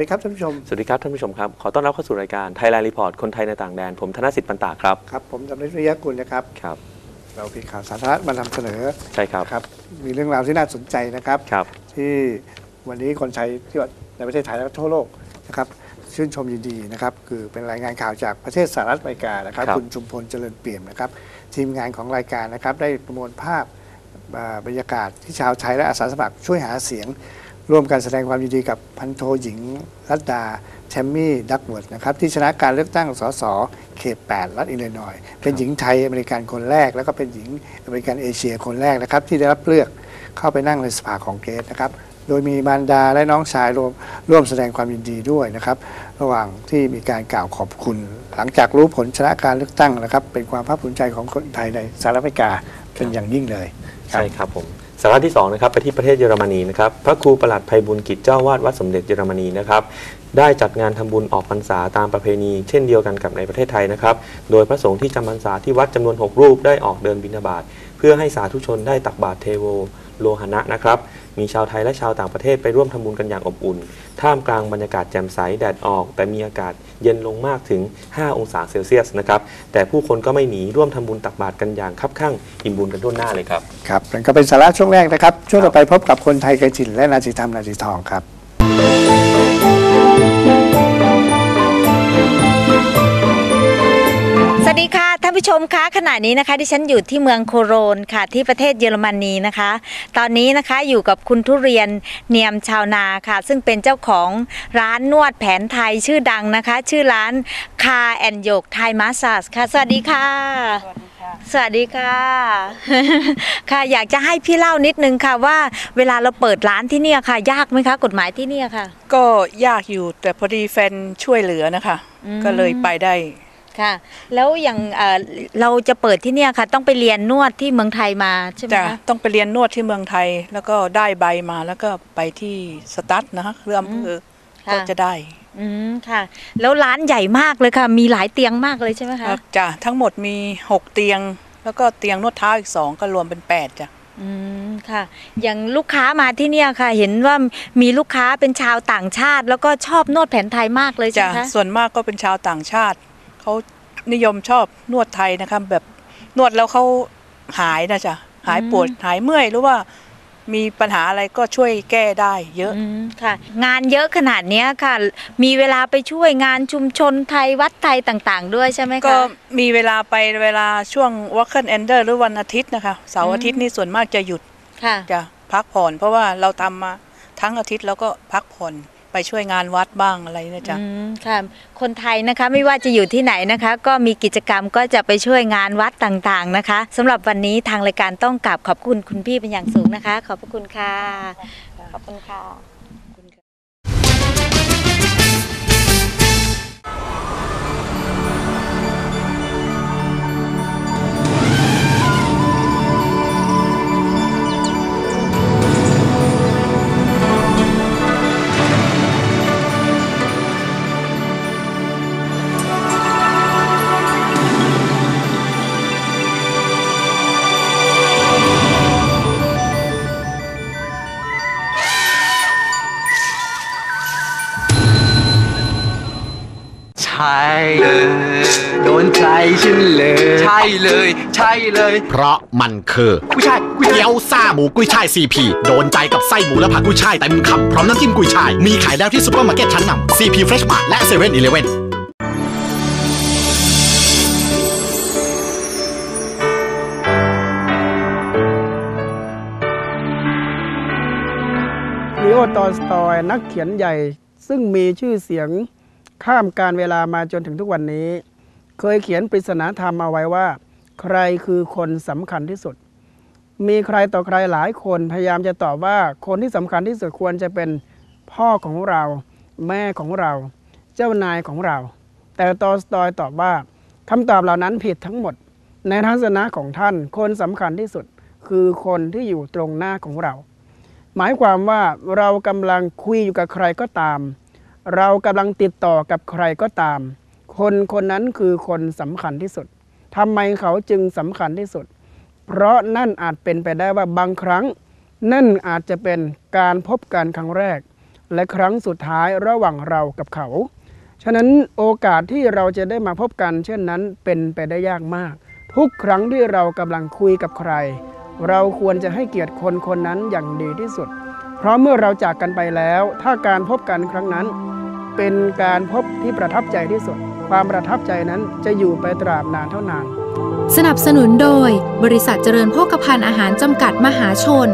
วัสดีครับท่านผู้ชม สวัสดีครับท่านผู้ชมครับ ขอต้อนรับเข้าสู่รายการ Thailand Report คนไทยในต่างแดน ผมธนสิทธิ์ปันตาครับ ครับ ผมดำริศวิริยะกุลนะครับ ครับ เรามีข่าวสาธารณะมานำเสนอ ใช่ครับ ครับ มีเรื่องราวที่น่าสนใจนะครับ ครับ ที่วันนี้คนไทยที่ว่าในประเทศไทยและทั่วโลกนะครับ ชื่นชมยินดีนะครับ คือเป็นรายงานข่าวจากประเทศสหรัฐอเมริกานะครับครับคุณชุมพลเจริญเปี่ยมนะครับ ทีมงานของรายการนะครับได้ประมวลภาพอ่าบรรยากาศที่ชาวไทยและอาสาสมัครช่วยหาเสียง ร่วมกันแสดงความยินดีกับพันโทหญิง รัตดาแชมมี่ดักเวิร์ดนะครับที่ชนะการเลือกตั้งสสเขต 8 รัฐอิลลินอยเป็นหญิงไทยอเมริกันคนแรก แล้วก็เป็นหญิงอเมริกันเอเชียคนแรกนะครับที่ได้รับเลือกเข้าไปนั่งในสภาของเกรสนะครับโดยมีมารดาและน้องชายร่วมร่วมแสดงความยินดีด้วยนะครับ ระหว่างที่มีการกล่าวขอบคุณ หลังจากรู้ผลชนะการเลือกตั้งนะครับ เป็นความภาคภูมิใจของคนไทยในสหรัฐอเมริกาเป็นอย่างยิ่งเลย ใช่ครับผม สาระที่2นะครับไปที่ประเทศเยอรมนีนะครับพระครูประหลัดภัยบุญกิจเจ้าวาดวัดสมเด็จเยอรมนีนะครับได้จัดงานทำบุญออกพรรษาตามประเพณีเช่นเดียวกันกับในประเทศไทยนะครับโดยพระสงฆ์ที่จำพรรษาที่วัดจำนวน 6 รูปได้ออกเดินบิณฑบาตเพื่อให้สาธุชนได้ตักบาตรเทโวโลหณะนะครับ มีชาวไทยและชาวต่างประเทศไปร่วมทำบุญกันอย่างอบอุ่น ท่ามกลางบรรยากาศแจ่มใสแดดออก แต่มีอากาศเย็นลงมากถึง 5 องศาเซลเซียสนะครับแต่ผู้คนก็ไม่หนีร่วมทำบุญตักบาตรกันอย่างคับข้างอิ่มบุญกันทั่วหน้าเลยครับ ครับนั่นก็เป็นสาระช่วงแรกนะครับ ช่วงต่อไปพบกับคนไทยไกลถิ่นและนาจิธรรมนาจิทองครับานผู้ชมคะขณะนี้นะคะที่ฉันอยู่ที่เมืองโคโรนค่ะที่ประเทศเยอรมนีนะคะ ตอนนี้นะคะอยู่กับคุณทุเรียนเนียมชาวนาค่ะ ซึ่งเป็นเจ้าของร้านนวดแผนไทยชื่อดังนะคะ ชื่อร้านคาแอนโยกไทยมาสซาสค่ะ สวัสดีค่ะ สวัสดีค่ะ ค่ะอยากจะให้พี่เล่านิดนึงค่ะว่าเวลาเราเปิดร้านที่เนี่ยค่ะ ยากไหมคะ กฎหมายที่เนี่ยค่ะ ก็ยากอยู่แต่พอดีแฟนช่วยเหลือนะคะอืมก็เลยไปได้ ค่ะ แล้วอย่างเอ่อเราจะเปิดที่เนี่ยค่ะ ต้องไปเรียนนวดที่เมืองไทยมาใช่ไหมจะคะ ต้องไปเรียนนวดที่เมืองไทย แล้วก็ได้ใบมาแล้วก็ไปที่สตัดนะคะเรืออำเภอก็จะได้อืมค่ะ แล้วร้านใหญ่มากเลยค่ะ มีหลายเตียงมากเลยใช่ไหมคะจ้ะทั้งหมดมี 6 เตียง แล้วก็เตียงนวดเท้าอีก2ก็รวมเป็น 8จ้ะอืมค่ะ อย่างลูกค้ามาที่เนี่ยค่ะ เห็นว่ามีลูกค้าเป็นชาวต่างชาติ แล้วก็ชอบนวดแผนไทยมากเลยใช่จ้ะไหมคะส่วนมากก็เป็นชาวต่างชาติ เขานิยมชอบนวดไทยนะคะ แบบนวดแล้วเขาหายนะจ๊ะหายปวดหายเมื่อยหรือว่ามีปัญหาอะไรก็ช่วยแก้ได้เยอะอืมค่ะ งานเยอะขนาดเนี้ยค่ะ มีเวลาไปช่วยงานชุมชนไทยวัดไทยต่างๆ ด้วยใช่ไหมคะ ก็มีเวลาไปเวลาช่วง w a l k e n Ender หรือวันอาทิตย์นะคะเสาร์อาทิตย์นี่ส่วนมากจะหยุด ค่ะ จะพักผ่อนเพราะว่าเราทำมาทั้งอาทิตย์แล้วก็พักผ่อน ไปช่วยงานวัดบ้างอะไรนะจ๊ะอืมค่ะคนไทยนะคะไม่ว่าจะอยู่ที่ไหนนะคะ ก็มีกิจกรรมก็จะไปช่วยงานวัดต่างๆนะคะสำหรับวันนี้ทางรายการต้องกราบขอบคุณคุณพี่เป็นอย่างสูงนะคะ ขอบพระคุณค่ะขอบคุณค่ะ เลยโดนใจฉันเลย ใช่เลย ใช่เลยเพราะมันคือผู้ชายผู้ชายเกี๊ยวซ่าหมูกุ้ยช่ายซีพีโดนใจกับไส้หมูและผักกุ้ยช่ายเต็มคำพร้อมน้ำจิ้มกุ้ยช่าย มีขายแล้วที่ซุปเปอร์มาร์เก็ตชั้นนำซีพีเฟรชมาร์ทและเซเว่นอีเลฟเว่นลีโอตอลสตอยนักเขียนใหญ่ซึ่งมีชื่อเสียง ข้ามการเวลามาจนถึงทุกวันนี้ เคยเขียนปริศนาธรรมเอาไว้ว่า ใครคือคนสำคัญที่สุด มีใครต่อใครหลายคนพยายามจะตอบว่าคนที่สำคัญที่สุดควรจะเป็นพ่อของเรา แม่ของเรา เจ้านายของเรา แต่ตอสตอยตอบว่าคำตอบเหล่านั้นผิดทั้งหมด ในทัศนะของท่านคนสำคัญที่สุดคือคนที่อยู่ตรงหน้าของเรา หมายความว่าเรากำลังคุยอยู่กับใครก็ตาม เรากำลังติดต่อกับใครก็ตาม คนคนนั้นคือคนสำคัญที่สุดทำไมเขาจึงสำคัญที่สุด เพราะนั่นอาจเป็นไปได้ว่าบางครั้ง นั่นอาจจะเป็นการพบกันครั้งแรก และครั้งสุดท้ายระหว่างเรากับเขา ฉะนั้นโอกาสที่เราจะได้มาพบกัน เช่นนั้นเป็นไปได้ยากมาก ทุกครั้งที่เรากำลังคุยกับใคร เราควรจะให้เกียรติคนคนนั้นอย่างดีที่สุด เพราะเมื่อเราจากกันไปแล้ว ถ้าการพบกันครั้งนั้น เป็นการพบที่ประทับใจที่สุด ความประทับใจนั้นจะอยู่ไปตราบนานเท่านาน สนับสนุนโดย บริษัทเจริญโภคภัณฑ์อาหารจำกัดมหาชน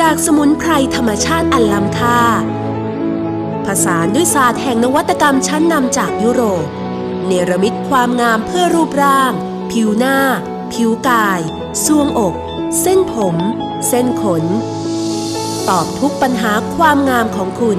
จากสมุนไพรธรรมชาติอันล้ำค่า ผสานด้วยศาสตร์แห่งนวัตกรรมชั้นนำจากยุโรป เนรมิตความงามเพื่อรูปร่าง ผิวหน้า ผิวกายซวงอก เส้นผม เส้นขน ตอบทุกปัญหาความงามของคุณ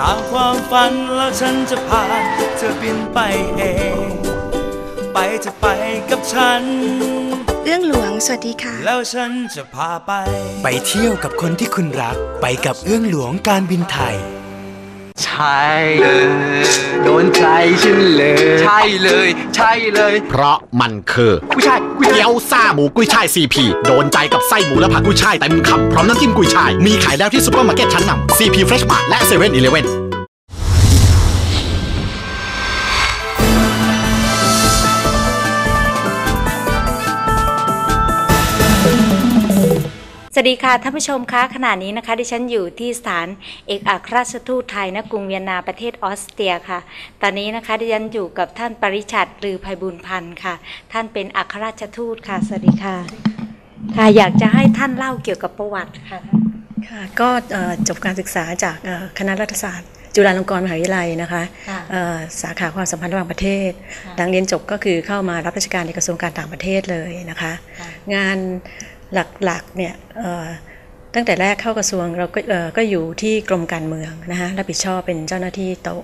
ตามความฝันแล้วฉันจะพาเธอบินไปเอง ไปจะไปกับฉันเอื้องหลวง สวัสดีค่ะ แล้วฉันจะพาไป ไปเที่ยวกับคนที่คุณรัก ไปกับเอื้องหลวงการบินไทย ใช่เลยโดนใจฉันเลย ใช่เลย ใช่เลย เพราะมันคือกุ้ยช่ายกุ้ยช่าย เกี๊ยวซ่าหมูกุ้ยช่ายซีพีโดนใจกับไส้หมูและผักกุ้ยช่ายเต็มคำพร้อมน้ำจิ้มกุ้ยช่าย มีขายแล้วที่ซุปเปอร์มาร์เก็ตชั้นนำซีพีเฟรชมาร์ทและเซเว่นอีเลฟเว่น วัสดีค่ะท่านผู้ชมคะขณะนี้นะคะ ดิฉันอยู่ที่สถานเอกอัครราชทูตไทยณกรุงเวียนนาประเทศออสเตรียค่ะ ตอนนี้นะคะดิฉันอยู่กับท่านปริชัดหรือภัยบุญพันธ์ค่ะ ท่านเป็นอัครราชทูตค่ะสวัสดีค่ะค่ะอยากจะให้ท่านเล่าเกี่ยวกับประวัติค่ะค่ะก็เอ่อจบการศึกษาจากเอ่อคณะรัฐศาสตร์ จุฬาลงกรณ์มหาวิทยาลัยนะคะค่ะเอ่อสาขาความสัมพันธ์ระหว่างประเทศค่ะหลังเรียนจบก็คือเข้ามารับราชการในกระทรวงการต่างประเทศเลยนะคะ งาน หลักๆเนี่ยตั้งแต่แรกเข้ากระทรวงเราก็เออก็อยู่ที่กรมการเมืองนะคะรับผิดชอบเป็นเจ้าหน้าที่โต๊ะ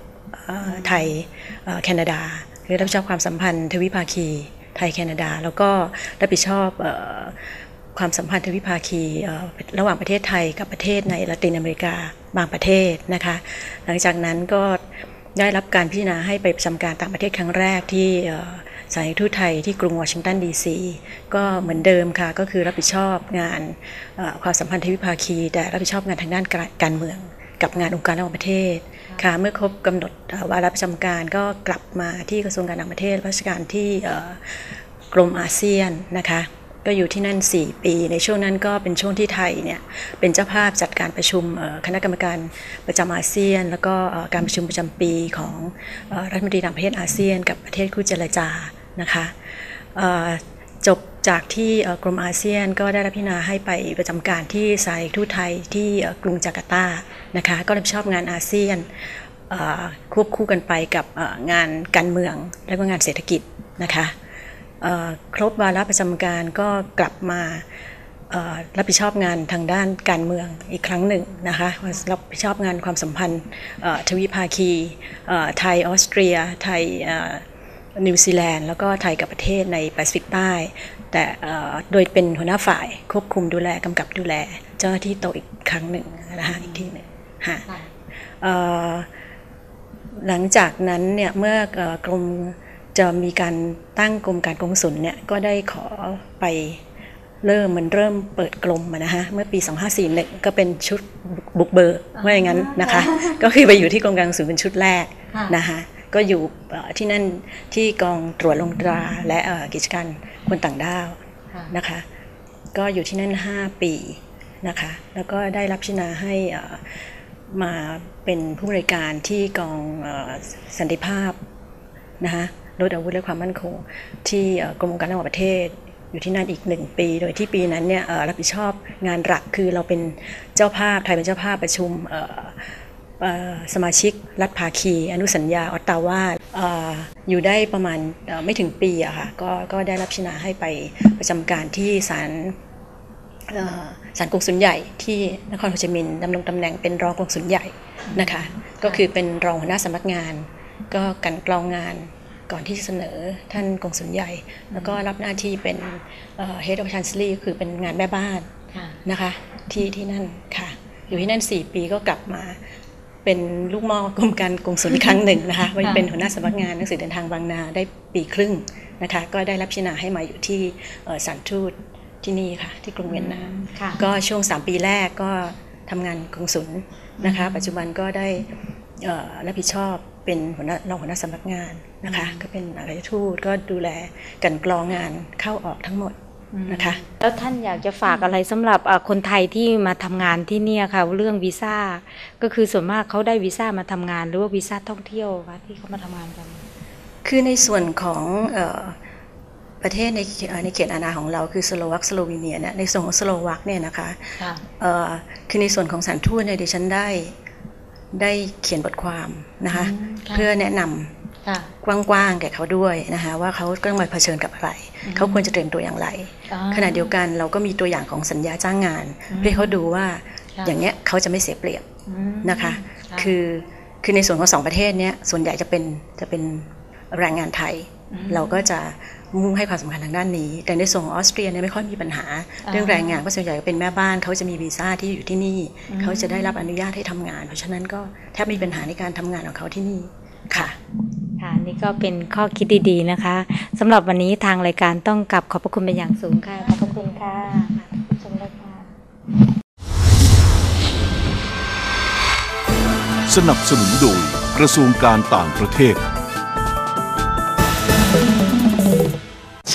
ไทยแคนาดาคือรับผิดชอบความสัมพันธ์ทวิภาคีไทยแคนาดา แล้วก็รับผิดชอบออความสัมพันธ์ทวิภาคีระหว่างประเทศไทยกับประเทศในละตินอเมริกาบางประเทศนะคะหลังจากนั้นก็ได้รับการพิจารณาให้ไปประจำการต่างประเทศครั้งแรกที่ สถานทูตไทยที่กรุงวอชิงตันดีซีก็เหมือนเดิมค่ะ ก็คือรับผิดชอบงานความสัมพันธ์ทวิภาคี แต่รับผิดชอบงานทางด้านการการเมือง กับงานองค์การระหว่างประเทศค่ะเมื่อครบกำหนดวาระประจำการก็กลับมาที่กระทรวงการต่างประเทศราชการที่เอ่อกรมอาเซียนนะคะ ก็อยู่ที่นั่น 4 ปี ในช่วงนั้นก็เป็นช่วงที่ไทยเนี่ยเป็นเจ้าภาพจัดการประชุมคณะกรรมการประจำอาเซียน แล้วก็การประชุมประจำปีของรัฐมนตรีต่างประเทศอาเซียน กับประเทศคู่เจรจานะคะจบจากที่กรมอาเซียนก็ได้รับพิจารณาให้ไปประจำการที่สายทูตไทยที่กรุงจาการ์ตานะคะก็รับผิดชอบงานอาเซียนควบคู่กันไปกับงานการเมืองและก็งานเศรษฐกิจนะคะ ครบวาระประจำการก็กลับมาเอ่อรับผิดชอบงานทางด้านการเมืองอีกครั้งหนึ่งนะคะรับผิดชอบงานความสัมพันธ์เอ่อทวิภาคีเอ่อไทยออสเตรีย ไทยเอ่อนิวซีแลนด์แล้วก็ไทยกับประเทศในแปซิฟิกใต้ แต่เอ่อโดยเป็นหัวหน้าฝ่ายควบคุมดูแลกำกับดูแล เจ้าหน้าที่โตะอีกครั้งหนึ่งนะคะอีกที่หนึ่งฮะเอ่อหลังจากนั้นเนี่ยเมื่อเอ่อกรม จะมีการตั้งกรมการกงสุลเนี่ยก็ได้ขอไปเริ่มมันเริ่มเปิดกรมอะนะฮะเมื่อปี 2541 ก็เป็นชุดบุกเบิกว่าอย่างนั้นนะคะ ก็คือไปอยู่ที่กรมการกงสุลเป็นชุดแรกค่ะนะคะก็อยู่เอ่อที่นั่นที่กองตรวจลงตราและเอ่อกิจการคนต่างด้าวนะคะ ก็อยู่ที่นั่น 5 ปีนะคะ แล้วก็ได้รับพิจารณาให้เอ่อมาเป็นผู้บริการที่กองเอ่อสันติภาพนะคะ ลดอาวุธและความมั่นคง ที่กรมการระหว่างประเทศอยู่ที่นั่นอีกหนึ่งปี โดยที่ปีนั้นเนี่ยรับผิดชอบงานหลักคือเราเป็นเจ้าภาพไทยเป็นเจ้าภาพประชุมสมาชิกรัฐภาคี อนุสัญญาออตตาวาอยู่ได้ประมาณไม่ถึงปีอะค่ะก็ก็ได้รับพิจาให้ไปประจำการที่ศาลศาลกงสุลใหญ่ที่นครโฮจิมินห์ดำรงตำแหน่งเป็นรองกงสุลใหญ่นะคะ ก็คือเป็นรองหัวหน้าสำนักงาน ก็กันกรองงาน ก่อนที่จะเสนอท่านกงสุลใหญ่ แล้วก็รับหน้าที่เป็นเอ่อ head of chancellery คือเป็นงานแม่บ้านค่ะนะคะที่ที่นั่นค่ะ อยู่ที่นั่น 4 ปีก็กลับมาเป็นลูกหม้อกรมการกงสุลอีกครั้งหนึ่งนะคะไว้เป็นหัวหน้าสำนักงานหนังสือเดินทางบางนาได้ปีครึ่งนะคะ ก็ได้รับพิจารณาให้มาอยู่ที่เอ่อสถานทูตที่นี่ค่ะ ที่กรุงเวียนนาค่ะก็ช่วง 3 ปีแรกก็ทำงานกงสุลนะคะ ปัจจุบันก็ได้เอ่อรับผิดชอบ เป็นหัวหน้ารองหัวหน้าสำนักงานนะคะก็เป็นอารยทูตก็ดูแลกลันกรองงานเข้าออกทั้งหมดนะคะแล้วท่านอยากจะฝากอะไรสำหรับเอ่อคนไทยที่มาทำงานที่เนี่ยค่ะเรื่องวีซ่าก็คือส่วนมากเขาได้วีซ่ามาทำงานหรือว่าวีซ่าท่องเที่ยวคะที่เขามาทำงานกัน คือในส่วนของเออประเทศในเอ่อในเขตอาณาของเราคือสโลวักสโลวีเนียเนี่ยในส่วนของสโลวักเนี่ยนะคะค่ะเอ่อคือในส่วนของสถานทูตเนี่ยดิฉันได้ ได้เขียนบทความนะคะอืมค่ะเพื่อแนะนค่ะำกว้างๆแก่เขาด้วยนะคะ ว่าเขาต้องมาเผชิญกับอะไรอืมเขาควรจะเตรียมตัวอย่างไรอ่าขณะเดียวกันเราก็มีตัวอย่างของสัญญาจ้างงานอืมเพื่อให้เขาดูว่าค่ะอย่างเงี้ยเขาจะไม่เสียเปรียบอืมนะคะค่ะคือคือในส่วนของสองประเทศเนี้ยส่วนใหญ่จะเป็นจะเป็นแรงงานไทยอืมเราก็จะ มุ่งให้ความสำคัญทางด้านนี้ แต่ในส่วนของออสเตรียเนี่ยไม่ค่อยมีปัญหาอ่าเรื่องแรงงานเพราะส่วนใหญ่เป็นแม่บ้านเขาจะมีวีซ่าที่อยู่ที่นี่อืมเขาจะได้รับอนุญาตให้ทำงาน เพราะฉะนั้นก็แทบไม่มีปัญหาในการทำงานของเขาที่นี่ค่ะค่ะนี่ก็เป็นข้อคิดดีๆนะคะสำหรับวันนี้ทางรายการต้องกลับขอบพระคุณเป็นอย่างสูงค่ะขอบพระคุณค่ะชมเลยค่ะสนับสนุนโดยกระทรวงการต่างประเทศ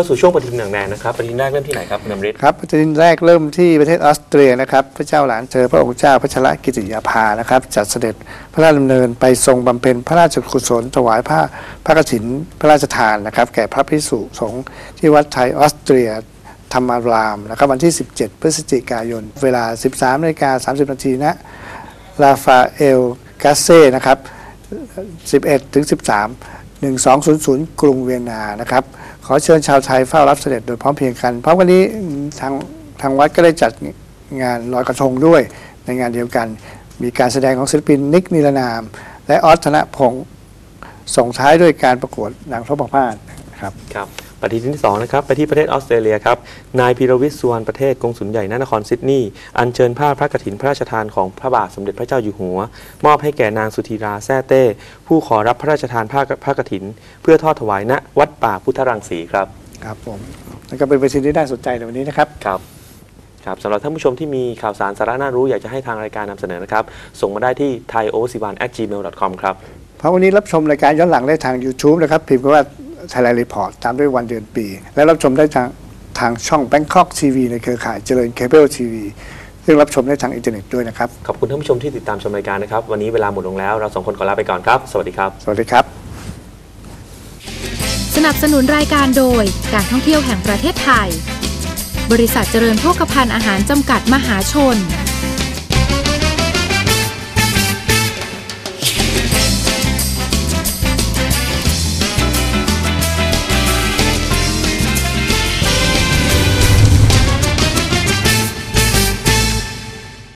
เข้าสู่ช่วงปฏิทินหนังแดงนะครับปฏิทินแรกเริ่มที่ไหนครับคุณอมฤทธิ์ครับปฏิทินแรกเริ่มที่ประเทศออสเตรียนะครับพระเจ้าหลานเธอพระองค์เจ้าพัชรกิติยาภานะครับจัดเสด็จพระราชดำเนินไปทรงบำเพ็ญพระราชกุศลถวายผ้าพระกฐินพระราชทานนะครับ แก่พระภิกษุสงฆ์ที่วัดไทยออสเตรียธรรมารามนะครับวันที่ 17 พฤศจิกายน เวลา 13นาฬิกา30นาทีณลาฟาเอลกาเซ่นะครับ 11ถึง13 1200 กรุงเวียนนานะครับ ขอเชิญชาวไทยเฝ้ารับเสด็จโดยพร้อมเพรียงกัน พร้อมกันนี้ทางทางวัดก็ได้จัดงานลอยกระทงด้วยในงานเดียวกัน มีการแสดงของศิลปินนิกนิรนาม และออสธนพงศ์ส่งท้ายด้วยการประกวดนางทบพาสครับครับ ปฏิทินที่2นะครับไปที่ประเทศออสเตรเลียครับนายพีรวิทย์สุวรรณประเทศกงสุลใหญ่ณนครซิดนีย์อัญเชิญผ้าพระกฐินพระราชทานของพระบาทสมเด็จพระเจ้าอยู่หัว มอบให้แก่นางสุธีราแซ่เต้ ผู้ขอรับพระราชทานผ้าพระกฐิน เพื่อทอดถวายณวัดป่าพุทธรังสีครับครับผมนั่นก็เป็นประเด็นที่น่าสนใจในวันนี้นะครับครับครับสำหรับท่านผู้ชมที่มีข่าวสารสาระน่ารู้อยากจะให้ทางรายการนำเสนอนะครับ ส่งมาได้ที่ t h a i o s i w a n at gmail com ครับเพราะวันนี้รับชมรายการย้อนหลังได้ทาง YouTube นะครับพิมพ์ คำว่า Thailand Report ตามด้วยวันเดือนปี และรับชมได้ทางทางช่อง Bangkok TV ในเครือข่ายเจริญเคเบิลทีวีซึ่งรับชมได้ทางอินเทอร์เน็ตด้วยนะครับ ขอบคุณท่านผู้ชมที่ติดตามชมรายการนะครับ วันนี้เวลาหมดลงแล้วเราสองคนขอลาไปก่อนครับ สวัสดีครับ สวัสดีครับ สนับสนุนรายการโดยการท่องเที่ยวแห่งประเทศไทย บริษัทเจริญโภคภัณฑ์อาหารจำกัดมหาชน